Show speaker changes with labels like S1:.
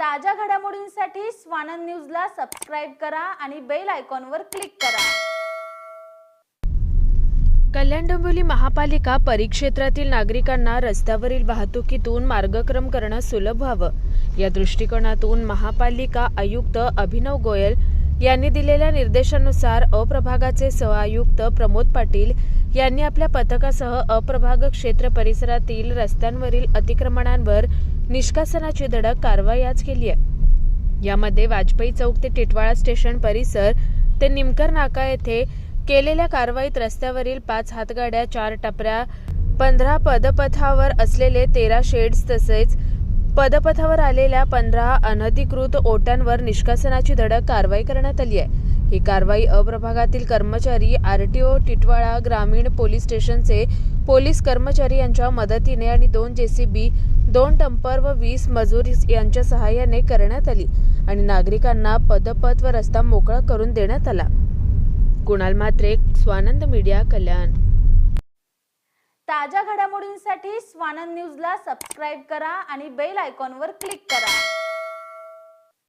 S1: ताज्या घडामोडींसाठी स्वानंद न्यूजला सबस्क्राईब करा आणि बेल आयकॉनवर क्लिक करा.
S2: कल्याण डोंबिवली महापालिका परिक्षेत्रातील नागरिकांना रस्त्यावरील वाहतुकीतून मार्गक्रम करणं सुलभ व्हावं. या दृष्टिकोनातून महापालिका आयुक्त अभिनव गोयल यांनी दिलेल्या निर्देशानुसार अप्रभागाचे सहआयुक्त प्रमोद पाटील यांनी आपल्या पथकासह अप्रभाग क्षेत्र परिसरातील रस्त्यांवरील अतिक्रमणांवर निष्कासनाची धडक कारवाई आज केली आहे. यामध्ये वाजपेयी चौक ते टिटवाळा स्टेशन परिसर ते निमकर नाका येथे केलेल्या कारवाईत रस्त्यावरील पाच हातगाड्या चार टपऱ्या पंधरा पदपथावर असलेले तेरा शेड्स तसेच पदपथावर आलेल्या पंधरा अनधिकृत ओट्यांवर निष्कासनाची धडक कारवाई करण्यात आली आहे. ही कारवाई अप्रभागातील कर्मचारी आरटीओ टिटवाळा ग्रामीण पोलीस स्टेशनचे पोलीस कर्मचारी यांच्या मदतीने आणि दोन जेसीबी दोन टंपर व वीस मजूर यांच्या सहाय्याने करण्यात आली आणि नागरिकांना पदपथ व रस्ता मोकळा करून देण्यात आला. कुणाल मात्रे स्वानंद मीडिया कल्याण.
S1: ताज्या घडामोडींसाठी स्वानंद न्यूजला सबस्क्राईब करा आणि बेल आयकॉनवर क्लिक करा.